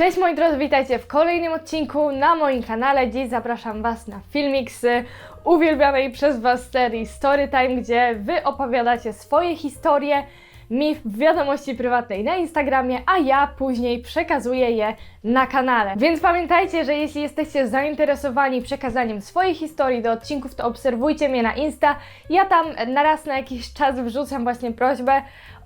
Cześć moi drodzy, witajcie w kolejnym odcinku na moim kanale. Dziś zapraszam Was na filmik z uwielbianej przez Was serii Storytime, gdzie Wy opowiadacie swoje historie mi w wiadomości prywatnej na Instagramie, a ja później przekazuję je na kanale. Więc pamiętajcie, że jeśli jesteście zainteresowani przekazaniem swojej historii do odcinków, to obserwujcie mnie na Insta. Ja tam na raz na jakiś czas wrzucam właśnie prośbę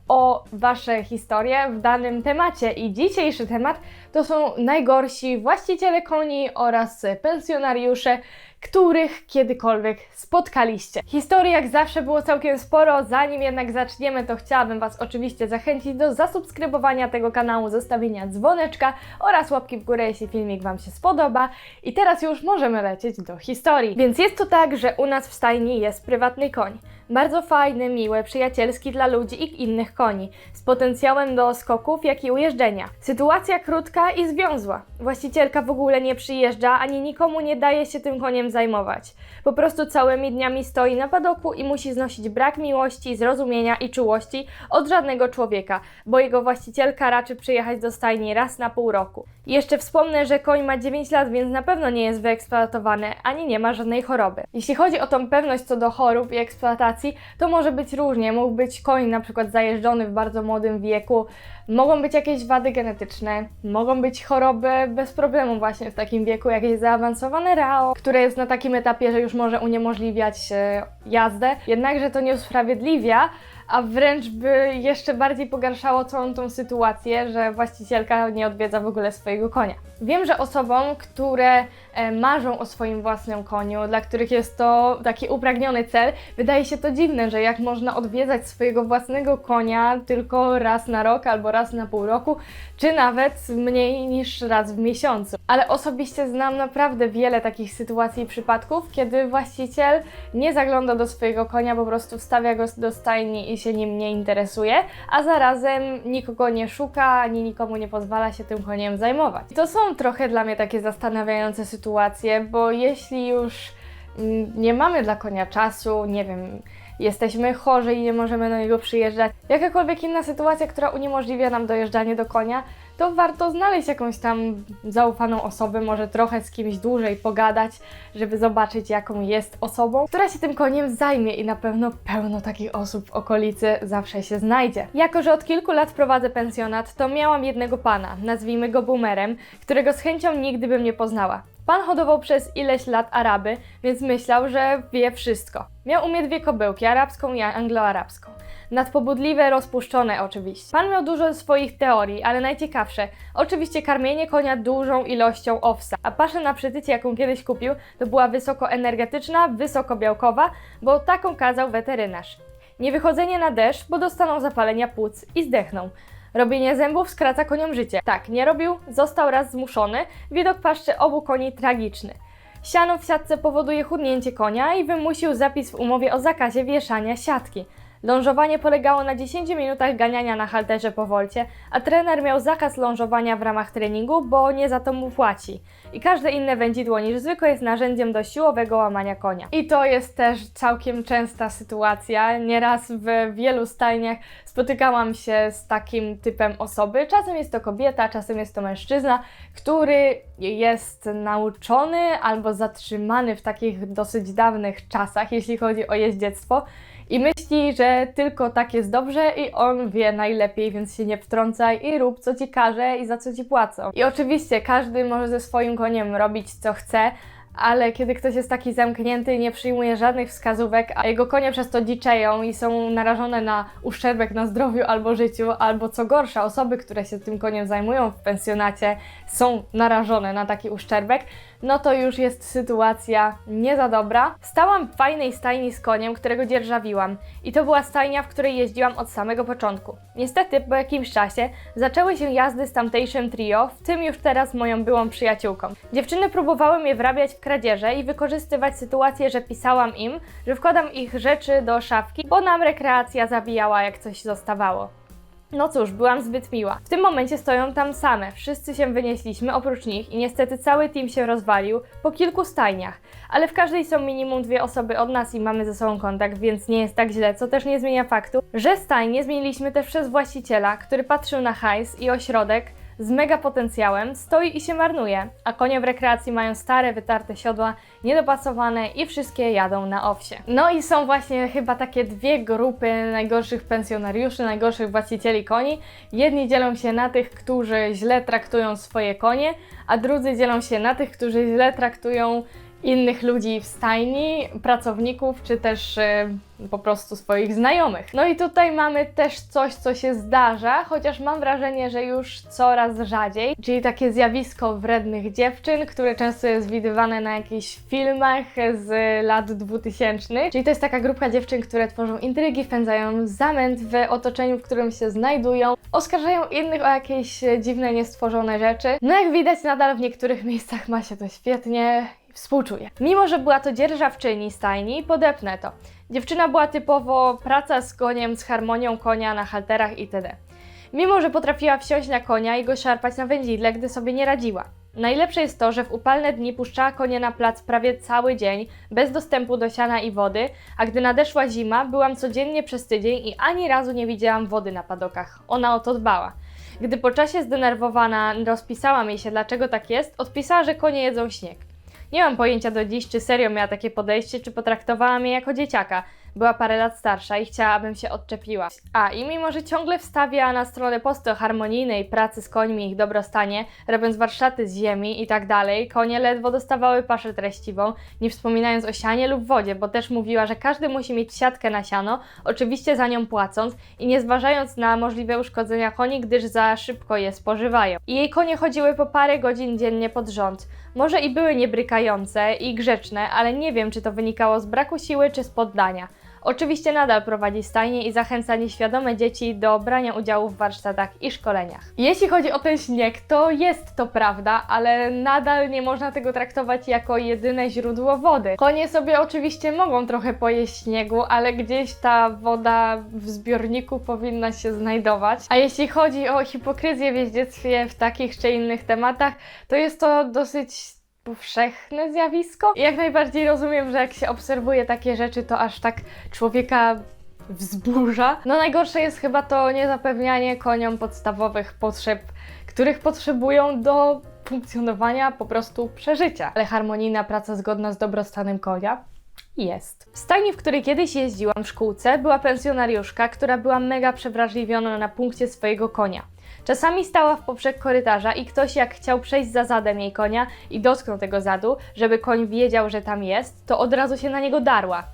o Wasze historie w danym temacie. I dzisiejszy temat to są najgorsi właściciele koni oraz pensjonariusze, których kiedykolwiek spotkaliście. Historii jak zawsze było całkiem sporo, zanim jednak zaczniemy, to chciałabym Was oczywiście zachęcić do zasubskrybowania tego kanału, zostawienia dzwoneczka oraz łapki w górę, jeśli filmik Wam się spodoba. I teraz już możemy lecieć do historii. Więc jest to tak, że u nas w stajni jest prywatny koń. Bardzo fajny, miły, przyjacielski dla ludzi i innych koni, z potencjałem do skoków, jak i ujeżdżenia. Sytuacja krótka i związła. Właścicielka w ogóle nie przyjeżdża, ani nikomu nie daje się tym koniem zajmować. Po prostu całymi dniami stoi na padoku i musi znosić brak miłości, zrozumienia i czułości od żadnego człowieka, bo jego właścicielka raczy przyjechać do stajni raz na pół roku. Jeszcze wspomnę, że koń ma 9 lat, więc na pewno nie jest wyeksploatowany, ani nie ma żadnej choroby. Jeśli chodzi o tą pewność co do chorób i eksploatacji, to może być różnie. Mógł być koń na przykład zajeżdżony w bardzo młodym wieku, mogą być jakieś wady genetyczne, mogą być choroby bez problemu właśnie w takim wieku, jakieś zaawansowane RAO, które jest na takim etapie, że już może uniemożliwiać e, jazdę. Jednakże to nie usprawiedliwia, a wręcz by jeszcze bardziej pogarszało całą tą sytuację, że właścicielka nie odwiedza w ogóle swojego konia. Wiem, że osobom, które e, marzą o swoim własnym koniu, dla których jest to taki upragniony cel, wydaje się to dziwne, że jak można odwiedzać swojego własnego konia tylko raz na rok albo raz na pół roku, czy nawet mniej niż raz w miesiącu. Ale osobiście znam naprawdę wiele takich sytuacji i przypadków, kiedy właściciel nie zagląda do swojego konia, po prostu wstawia go do stajni i się nim nie interesuje, a zarazem nikogo nie szuka, ani nikomu nie pozwala się tym koniem zajmować. I to są trochę dla mnie takie zastanawiające sytuacje, bo jeśli już mm, nie mamy dla konia czasu, nie wiem, jesteśmy chorzy i nie możemy do niego przyjeżdżać, jakakolwiek inna sytuacja, która uniemożliwia nam dojeżdżanie do konia, to warto znaleźć jakąś tam zaufaną osobę, może trochę z kimś dłużej pogadać, żeby zobaczyć, jaką jest osobą, która się tym koniem zajmie i na pewno pełno takich osób w okolicy zawsze się znajdzie. Jako, że od kilku lat prowadzę pensjonat, to miałam jednego pana, nazwijmy go boomerem, którego z chęcią nigdy bym nie poznała. Pan hodował przez ileś lat Araby, więc myślał, że wie wszystko. Miał u mnie dwie kobyłki, arabską i angloarabską. Nadpobudliwe, rozpuszczone oczywiście. Pan miał dużo swoich teorii, ale najciekawsze, oczywiście karmienie konia dużą ilością owsa. A paszę na przytycie, jaką kiedyś kupił, to była wysokoenergetyczna, wysokobiałkowa, bo taką kazał weterynarz. Niewychodzenie na deszcz, bo dostaną zapalenia płuc i zdechną. Robienie zębów skraca koniom życie. Tak, nie robił, został raz zmuszony, widok paszczy obu koni tragiczny. Siano w siatce powoduje chudnięcie konia i wymusił zapis w umowie o zakazie wieszania siatki. Lążowanie polegało na 10 minutach ganiania na halterze po wolcie, a trener miał zakaz lążowania w ramach treningu, bo nie za to mu płaci. I każde inne wędzidło niż zwykłe jest narzędziem do siłowego łamania konia. I to jest też całkiem częsta sytuacja. Nieraz w wielu stajniach spotykałam się z takim typem osoby. Czasem jest to kobieta, czasem jest to mężczyzna, który jest nauczony albo zatrzymany w takich dosyć dawnych czasach, jeśli chodzi o jeździectwo i myśli, że tylko tak jest dobrze i on wie najlepiej, więc się nie wtrącaj i rób co ci każe i za co ci płacą. I oczywiście każdy może ze swoim koniem robić co chce, ale kiedy ktoś jest taki zamknięty nie przyjmuje żadnych wskazówek, a jego konie przez to dziczeją i są narażone na uszczerbek na zdrowiu albo życiu, albo co gorsza, osoby, które się tym koniem zajmują w pensjonacie, są narażone na taki uszczerbek, no to już jest sytuacja nie za dobra. Stałam w fajnej stajni z koniem, którego dzierżawiłam i to była stajnia, w której jeździłam od samego początku. Niestety po jakimś czasie zaczęły się jazdy z tamtejszym trio, w tym już teraz moją byłą przyjaciółką. Dziewczyny próbowały mnie wrabiać w kradzieże i wykorzystywać sytuację, że pisałam im, że wkładam ich rzeczy do szafki, bo nam rekreacja zabijała jak coś zostawało. No cóż, byłam zbyt miła. W tym momencie stoją tam same. Wszyscy się wynieśliśmy oprócz nich i niestety cały team się rozwalił po kilku stajniach. Ale w każdej są minimum dwie osoby od nas i mamy ze sobą kontakt, więc nie jest tak źle, co też nie zmienia faktu, że stajnie zmieniliśmy też przez właściciela, który patrzył na hajs i ośrodek, z mega potencjałem, stoi i się marnuje, a konie w rekreacji mają stare, wytarte siodła, niedopasowane i wszystkie jadą na owsie. No i są właśnie chyba takie dwie grupy najgorszych pensjonariuszy, najgorszych właścicieli koni. Jedni dzielą się na tych, którzy źle traktują swoje konie, a drudzy dzielą się na tych, którzy źle traktują innych ludzi w stajni, pracowników, czy też e, po prostu swoich znajomych. No i tutaj mamy też coś, co się zdarza, chociaż mam wrażenie, że już coraz rzadziej, czyli takie zjawisko wrednych dziewczyn, które często jest widywane na jakichś filmach z lat 2000. Czyli to jest taka grupka dziewczyn, które tworzą intrygi, wpędzają zamęt w otoczeniu, w którym się znajdują, oskarżają innych o jakieś dziwne, niestworzone rzeczy. No jak widać, nadal w niektórych miejscach ma się to świetnie Współczuję. Mimo, że była to dzierżawczyni stajni, podepnę to. Dziewczyna była typowo praca z koniem, z harmonią konia na halterach itd. Mimo, że potrafiła wsiąść na konia i go szarpać na wędzidle, gdy sobie nie radziła. Najlepsze jest to, że w upalne dni puszczała konie na plac prawie cały dzień, bez dostępu do siana i wody, a gdy nadeszła zima, byłam codziennie przez tydzień i ani razu nie widziałam wody na padokach. Ona o to dbała. Gdy po czasie zdenerwowana rozpisałam jej się, dlaczego tak jest, odpisała, że konie jedzą śnieg. Nie mam pojęcia do dziś, czy serio miała takie podejście, czy potraktowała mnie jako dzieciaka. Była parę lat starsza i chciała, abym się odczepiła. A i mimo, że ciągle wstawia na stronę posty o harmonijnej pracy z końmi ich dobrostanie, robiąc warsztaty z ziemi i tak dalej, konie ledwo dostawały paszę treściwą, nie wspominając o sianie lub wodzie, bo też mówiła, że każdy musi mieć siatkę na siano, oczywiście za nią płacąc i nie zważając na możliwe uszkodzenia koni, gdyż za szybko je spożywają. I jej konie chodziły po parę godzin dziennie pod rząd. Może i były niebrykające i grzeczne, ale nie wiem, czy to wynikało z braku siły czy z poddania. Oczywiście nadal prowadzi stajnie i zachęca nieświadome dzieci do brania udziału w warsztatach i szkoleniach. Jeśli chodzi o ten śnieg, to jest to prawda, ale nadal nie można tego traktować jako jedyne źródło wody. Konie sobie oczywiście mogą trochę pojeść śniegu, ale gdzieś ta woda w zbiorniku powinna się znajdować. A jeśli chodzi o hipokryzję w jeździectwie w takich czy innych tematach, to jest to dosyć powszechne zjawisko. I jak najbardziej rozumiem, że jak się obserwuje takie rzeczy, to aż tak człowieka wzburza. No najgorsze jest chyba to niezapewnianie koniom podstawowych potrzeb, których potrzebują do funkcjonowania, po prostu przeżycia. Ale harmonijna praca zgodna z dobrostanem konia jest. W stajni, w której kiedyś jeździłam w szkółce, była pensjonariuszka, która była mega przewrażliwiona na punkcie swojego konia. Czasami stała w poprzek korytarza i ktoś jak chciał przejść za zadem jej konia i dotknął tego zadu, żeby koń wiedział, że tam jest, to od razu się na niego darła.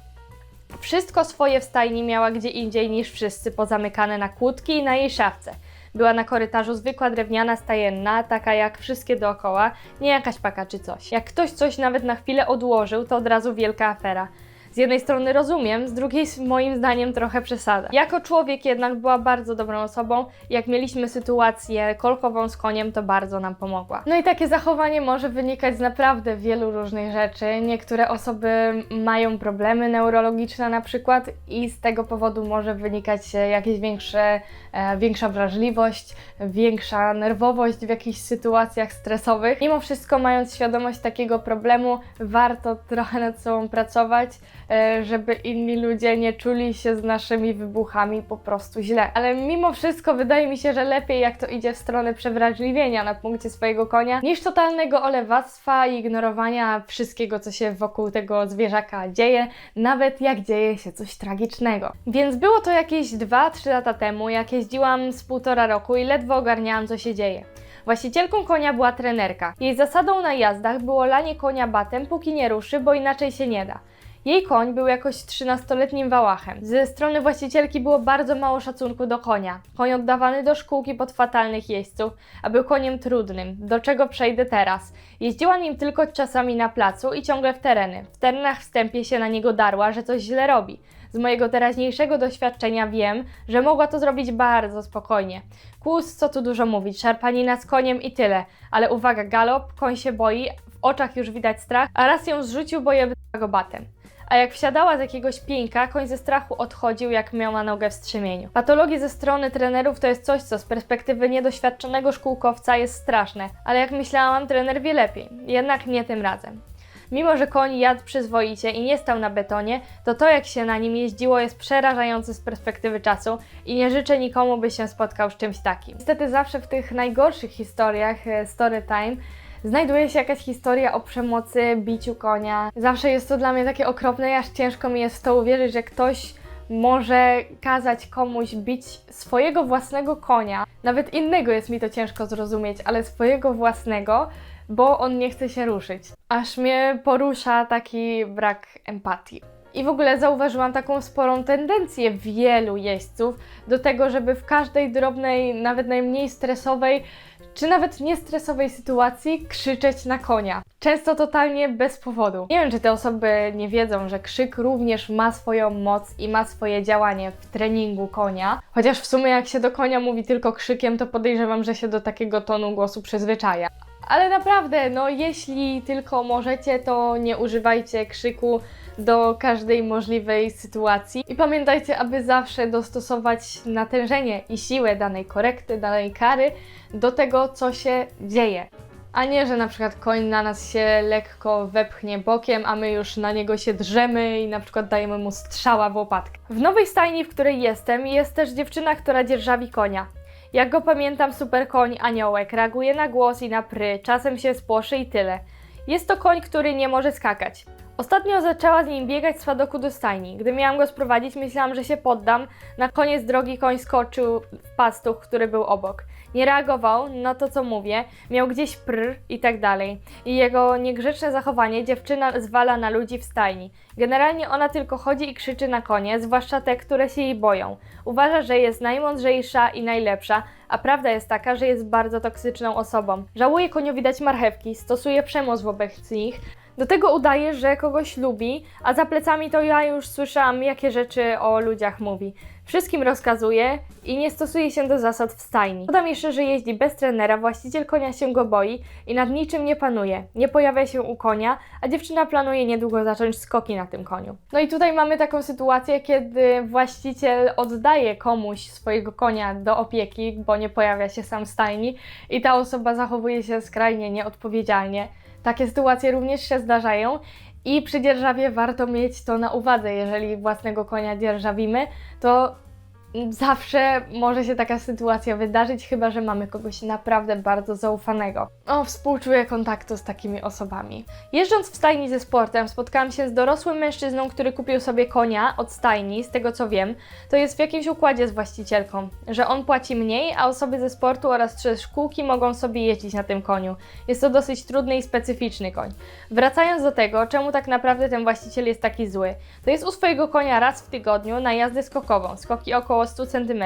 Wszystko swoje w stajni miała gdzie indziej niż wszyscy, pozamykane na kłódki i na jej szafce. Była na korytarzu zwykła drewniana stajenna, taka jak wszystkie dookoła, nie jakaś paka czy coś. Jak ktoś coś nawet na chwilę odłożył, to od razu wielka afera z jednej strony rozumiem, z drugiej moim zdaniem trochę przesada. Jako człowiek jednak była bardzo dobrą osobą. Jak mieliśmy sytuację kolkową z koniem, to bardzo nam pomogła. No i takie zachowanie może wynikać z naprawdę wielu różnych rzeczy. Niektóre osoby mają problemy neurologiczne na przykład i z tego powodu może wynikać jakieś większe, e, większa wrażliwość, większa nerwowość w jakichś sytuacjach stresowych. Mimo wszystko, mając świadomość takiego problemu, warto trochę nad sobą pracować E, żeby inni ludzie nie czuli się z naszymi wybuchami po prostu źle. Ale mimo wszystko wydaje mi się, że lepiej jak to idzie w stronę przewrażliwienia na punkcie swojego konia, niż totalnego olewactwa i ignorowania wszystkiego, co się wokół tego zwierzaka dzieje, nawet jak dzieje się coś tragicznego. Więc było to jakieś 2-3 lata temu, jak jeździłam z półtora roku i ledwo ogarniałam, co się dzieje. Właścicielką konia była trenerka. Jej zasadą na jazdach było lanie konia batem, póki nie ruszy, bo inaczej się nie da. Jej koń był jakoś 13-letnim wałachem. Ze strony właścicielki było bardzo mało szacunku do konia. Koń oddawany do szkółki pod fatalnych jeźdźców, a był koniem trudnym, do czego przejdę teraz. Jeździła nim tylko czasami na placu i ciągle w tereny. W terenach wstępie się na niego darła, że coś źle robi. Z mojego teraźniejszego doświadczenia wiem, że mogła to zrobić bardzo spokojnie. Kłus, co tu dużo mówić, szarpanina z koniem i tyle. Ale uwaga, galop, koń się boi, w oczach już widać strach, a raz ją zrzucił, bo je go batem a jak wsiadała z jakiegoś pieńka, koń ze strachu odchodził, jak miał na nogę w strzemieniu. Patologie ze strony trenerów to jest coś, co z perspektywy niedoświadczonego szkółkowca jest straszne, ale jak myślałam, trener wie lepiej. Jednak nie tym razem. Mimo, że koń jadł przyzwoicie i nie stał na betonie, to to jak się na nim jeździło jest przerażające z perspektywy czasu i nie życzę nikomu, by się spotkał z czymś takim. Niestety zawsze w tych najgorszych historiach e, story time znajduje się jakaś historia o przemocy, biciu konia. Zawsze jest to dla mnie takie okropne, aż ciężko mi jest w to uwierzyć, że ktoś może kazać komuś bić swojego własnego konia. Nawet innego jest mi to ciężko zrozumieć, ale swojego własnego, bo on nie chce się ruszyć. Aż mnie porusza taki brak empatii. I w ogóle zauważyłam taką sporą tendencję wielu jeźdźców do tego, żeby w każdej drobnej, nawet najmniej stresowej, czy nawet niestresowej sytuacji krzyczeć na konia. Często totalnie bez powodu. Nie wiem, czy te osoby nie wiedzą, że krzyk również ma swoją moc i ma swoje działanie w treningu konia. Chociaż w sumie jak się do konia mówi tylko krzykiem, to podejrzewam, że się do takiego tonu głosu przyzwyczaja. Ale naprawdę, no jeśli tylko możecie, to nie używajcie krzyku do każdej możliwej sytuacji. I pamiętajcie, aby zawsze dostosować natężenie i siłę danej korekty, danej kary do tego, co się dzieje. A nie, że na przykład koń na nas się lekko wepchnie bokiem, a my już na niego się drzemy i na przykład dajemy mu strzała w łopatkę. W nowej stajni, w której jestem, jest też dziewczyna, która dzierżawi konia. Jak go pamiętam, super koń aniołek, reaguje na głos i na pry, czasem się spłoszy i tyle. Jest to koń, który nie może skakać. Ostatnio zaczęła z nim biegać z padoku do stajni. Gdy miałam go sprowadzić, myślałam, że się poddam. Na koniec drogi koń skoczył w pastuch, który był obok. Nie reagował na to, co mówię, miał gdzieś pr i tak dalej. I jego niegrzeczne zachowanie dziewczyna zwala na ludzi w stajni. Generalnie ona tylko chodzi i krzyczy na konie, zwłaszcza te, które się jej boją. Uważa, że jest najmądrzejsza i najlepsza, a prawda jest taka, że jest bardzo toksyczną osobą. Żałuje koniowi dać marchewki, stosuje przemoc wobec nich, do tego udaje, że kogoś lubi, a za plecami to ja już słyszałam, jakie rzeczy o ludziach mówi. Wszystkim rozkazuje i nie stosuje się do zasad w stajni. Dodam jeszcze, że jeździ bez trenera, właściciel konia się go boi i nad niczym nie panuje. Nie pojawia się u konia, a dziewczyna planuje niedługo zacząć skoki na tym koniu. No i tutaj mamy taką sytuację, kiedy właściciel oddaje komuś swojego konia do opieki, bo nie pojawia się sam w stajni i ta osoba zachowuje się skrajnie nieodpowiedzialnie. Takie sytuacje również się zdarzają i przy dzierżawie warto mieć to na uwadze. Jeżeli własnego konia dzierżawimy, to zawsze może się taka sytuacja wydarzyć, chyba że mamy kogoś naprawdę bardzo zaufanego. O, współczuję kontaktu z takimi osobami. Jeżdżąc w stajni ze sportem, spotkałam się z dorosłym mężczyzną, który kupił sobie konia od stajni, z tego co wiem, to jest w jakimś układzie z właścicielką, że on płaci mniej, a osoby ze sportu oraz trzy szkółki mogą sobie jeździć na tym koniu. Jest to dosyć trudny i specyficzny koń. Wracając do tego, czemu tak naprawdę ten właściciel jest taki zły, to jest u swojego konia raz w tygodniu na jazdę skokową, skoki około 100 cm,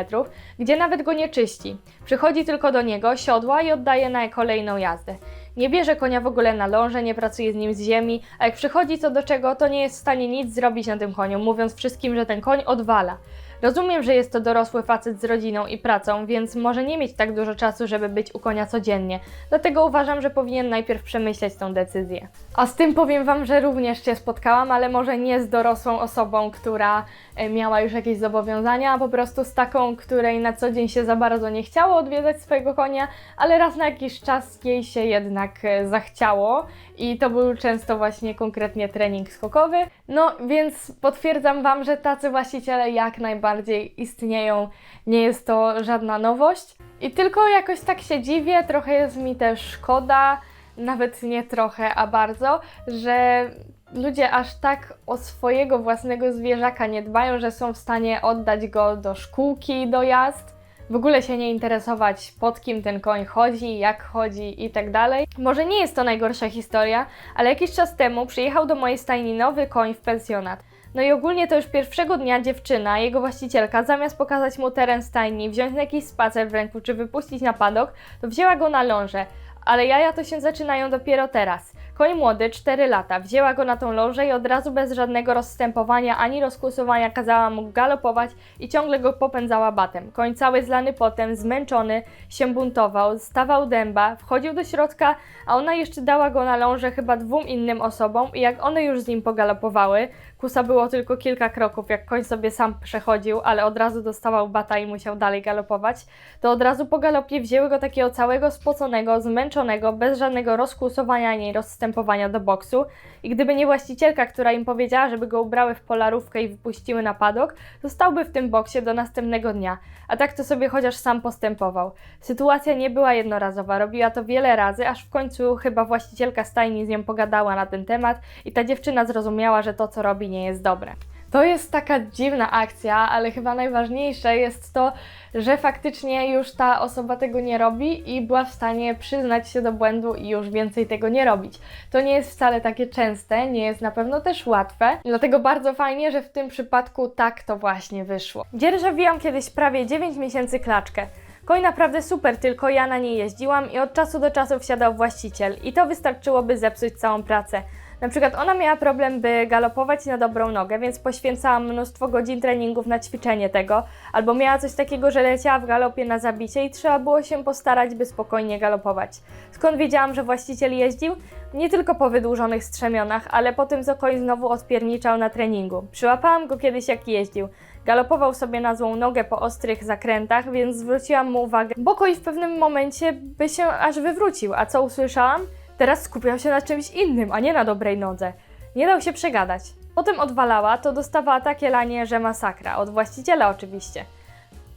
gdzie nawet go nie czyści. Przychodzi tylko do niego, siodła i oddaje na kolejną jazdę. Nie bierze konia w ogóle na ląże, nie pracuje z nim z ziemi, a jak przychodzi co do czego, to nie jest w stanie nic zrobić na tym koniu, mówiąc wszystkim, że ten koń odwala. Rozumiem, że jest to dorosły facet z rodziną i pracą, więc może nie mieć tak dużo czasu, żeby być u konia codziennie. Dlatego uważam, że powinien najpierw przemyśleć tą decyzję. A z tym powiem Wam, że również się spotkałam, ale może nie z dorosłą osobą, która miała już jakieś zobowiązania, po prostu z taką, której na co dzień się za bardzo nie chciało odwiedzać swojego konia, ale raz na jakiś czas jej się jednak e, zachciało i to był często właśnie konkretnie trening skokowy. No więc potwierdzam Wam, że tacy właściciele jak najbardziej istnieją, nie jest to żadna nowość. I tylko jakoś tak się dziwię, trochę jest mi też szkoda, nawet nie trochę, a bardzo, że ludzie aż tak o swojego własnego zwierzaka nie dbają, że są w stanie oddać go do szkółki do jazd. W ogóle się nie interesować, pod kim ten koń chodzi, jak chodzi i tak dalej. Może nie jest to najgorsza historia, ale jakiś czas temu przyjechał do mojej stajni nowy koń w pensjonat. No i ogólnie to już pierwszego dnia dziewczyna, jego właścicielka, zamiast pokazać mu teren stajni, wziąć na jakiś spacer w ręku czy wypuścić na padok, to wzięła go na lążę. Ale jaja to się zaczynają dopiero teraz. Koń młody, 4 lata, wzięła go na tą lążę i od razu bez żadnego rozstępowania ani rozkłusowania kazała mu galopować i ciągle go popędzała batem. Koń cały zlany potem, zmęczony, się buntował, stawał dęba, wchodził do środka, a ona jeszcze dała go na lążę chyba dwóm innym osobom i jak one już z nim pogalopowały, kusa było tylko kilka kroków, jak koń sobie sam przechodził, ale od razu dostawał bata i musiał dalej galopować, to od razu po galopie wzięły go takiego całego spoconego, zmęczonego, bez żadnego rozkłusowania ani rozstępowania do boksu. I gdyby nie właścicielka, która im powiedziała, żeby go ubrały w polarówkę i wypuściły na padok, zostałby w tym boksie do następnego dnia, a tak to sobie chociaż sam postępował. Sytuacja nie była jednorazowa, robiła to wiele razy, aż w końcu chyba właścicielka stajni z nią pogadała na ten temat i ta dziewczyna zrozumiała, że to co robi nie jest dobre. To jest taka dziwna akcja, ale chyba najważniejsze jest to, że faktycznie już ta osoba tego nie robi i była w stanie przyznać się do błędu i już więcej tego nie robić. To nie jest wcale takie częste, nie jest na pewno też łatwe, dlatego bardzo fajnie, że w tym przypadku tak to właśnie wyszło. Dzierżawiłam kiedyś prawie 9 miesięcy klaczkę. Koń naprawdę super, tylko ja na niej jeździłam i od czasu do czasu wsiadał właściciel i to wystarczyłoby zepsuć całą pracę. Na przykład ona miała problem, by galopować na dobrą nogę, więc poświęcałam mnóstwo godzin treningów na ćwiczenie tego, albo miała coś takiego, że leciała w galopie na zabicie i trzeba było się postarać, by spokojnie galopować. Skąd wiedziałam, że właściciel jeździł? Nie tylko po wydłużonych strzemionach, ale po tym, co koń znowu odpierniczał na treningu. Przyłapałam go kiedyś, jak jeździł. Galopował sobie na złą nogę po ostrych zakrętach, więc zwróciłam mu uwagę, bo koń w pewnym momencie by się aż wywrócił. A co usłyszałam? Teraz skupiał się na czymś innym, a nie na dobrej nodze. Nie dał się przegadać. Potem odwalała, to dostawała takie lanie, że masakra. Od właściciela oczywiście.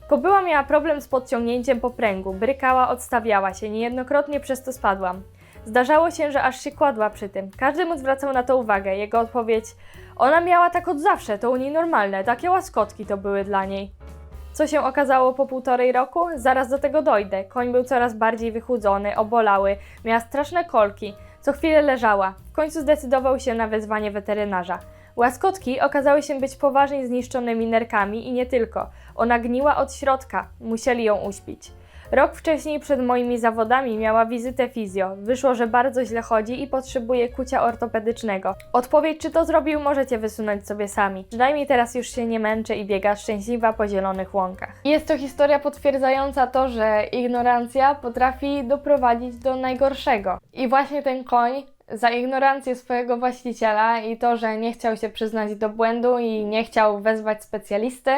Kobyła miała problem z podciągnięciem popręgu, brykała, odstawiała się, niejednokrotnie przez to spadłam. Zdarzało się, że aż się kładła przy tym. Każdy mu zwracał na to uwagę. Jego odpowiedź: Ona miała tak od zawsze, to u niej normalne, takie łaskotki to były dla niej. Co się okazało po półtorej roku? Zaraz do tego dojdę. Koń był coraz bardziej wychudzony, obolały, miała straszne kolki. Co chwilę leżała. W końcu zdecydował się na wezwanie weterynarza. Łaskotki okazały się być poważnie zniszczonymi nerkami i nie tylko. Ona gniła od środka. Musieli ją uśpić. Rok wcześniej przed moimi zawodami miała wizytę fizjo. Wyszło, że bardzo źle chodzi i potrzebuje kucia ortopedycznego. Odpowiedź, czy to zrobił, możecie wysunąć sobie sami. Przynajmniej teraz już się nie męczy i biega szczęśliwa po zielonych łąkach. Jest to historia potwierdzająca to, że ignorancja potrafi doprowadzić do najgorszego. I właśnie ten koń za ignorancję swojego właściciela i to, że nie chciał się przyznać do błędu i nie chciał wezwać specjalisty,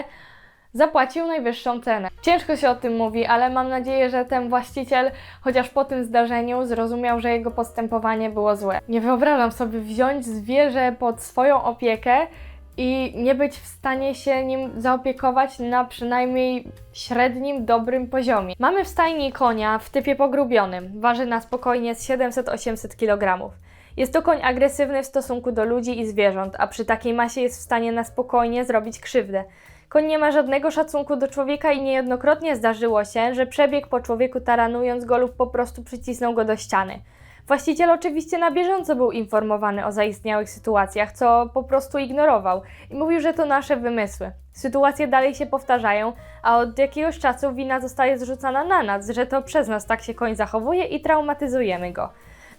zapłacił najwyższą cenę. Ciężko się o tym mówi, ale mam nadzieję, że ten właściciel, chociaż po tym zdarzeniu, zrozumiał, że jego postępowanie było złe. Nie wyobrażam sobie wziąć zwierzę pod swoją opiekę i nie być w stanie się nim zaopiekować na przynajmniej średnim, dobrym poziomie. Mamy w stajni konia w typie pogrubionym. Waży na spokojnie z 700-800 kg. Jest to koń agresywny w stosunku do ludzi i zwierząt, a przy takiej masie jest w stanie na spokojnie zrobić krzywdę. Koń nie ma żadnego szacunku do człowieka i niejednokrotnie zdarzyło się, że przebiegł po człowieku taranując go lub po prostu przycisnął go do ściany. Właściciel oczywiście na bieżąco był informowany o zaistniałych sytuacjach, co po prostu ignorował i mówił, że to nasze wymysły. Sytuacje dalej się powtarzają, a od jakiegoś czasu wina zostaje zrzucana na nas, że to przez nas tak się koń zachowuje i traumatyzujemy go.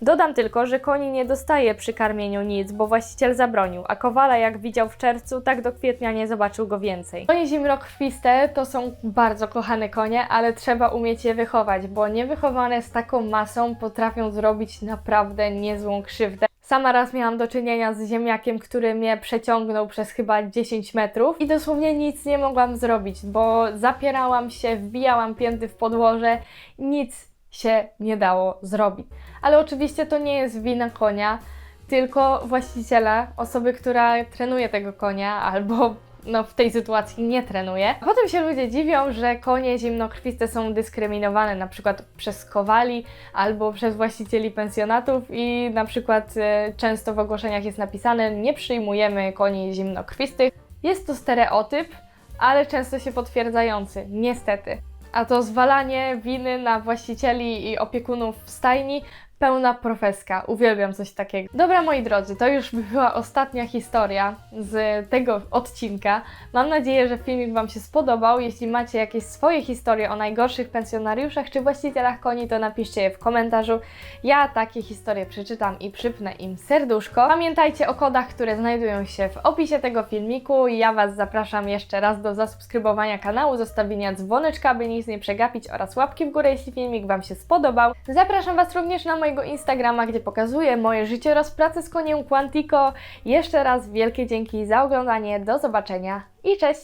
Dodam tylko, że koń nie dostaje przy karmieniu nic, bo właściciel zabronił, a kowala jak widział w czerwcu, tak do kwietnia nie zobaczył go więcej. Konie zimnokrwiste to są bardzo kochane konie, ale trzeba umieć je wychować, bo niewychowane z taką masą potrafią zrobić naprawdę niezłą krzywdę. Sama raz miałam do czynienia z ziemniakiem, który mnie przeciągnął przez chyba 10 metrów i dosłownie nic nie mogłam zrobić, bo zapierałam się, wbijałam pięty w podłoże, nic się nie dało zrobić. Ale oczywiście to nie jest wina konia, tylko właściciela, osoby, która trenuje tego konia albo no, w tej sytuacji nie trenuje. Potem się ludzie dziwią, że konie zimnokrwiste są dyskryminowane na przykład przez kowali albo przez właścicieli pensjonatów i na przykład e, często w ogłoszeniach jest napisane nie przyjmujemy koni zimnokrwistych. Jest to stereotyp, ale często się potwierdzający, niestety. A to zwalanie winy na właścicieli i opiekunów w stajni pełna profeska. Uwielbiam coś takiego. Dobra, moi drodzy, to już była ostatnia historia z tego odcinka. Mam nadzieję, że filmik Wam się spodobał. Jeśli macie jakieś swoje historie o najgorszych pensjonariuszach czy właścicielach koni, to napiszcie je w komentarzu. Ja takie historie przeczytam i przypnę im serduszko. Pamiętajcie o kodach, które znajdują się w opisie tego filmiku. Ja Was zapraszam jeszcze raz do zasubskrybowania kanału, zostawienia dzwoneczka, by nic nie przegapić oraz łapki w górę, jeśli filmik Wam się spodobał. Zapraszam Was również na mojego Instagrama, gdzie pokazuję moje życie oraz pracę z koniem Quantico. Jeszcze raz wielkie dzięki za oglądanie, do zobaczenia i cześć!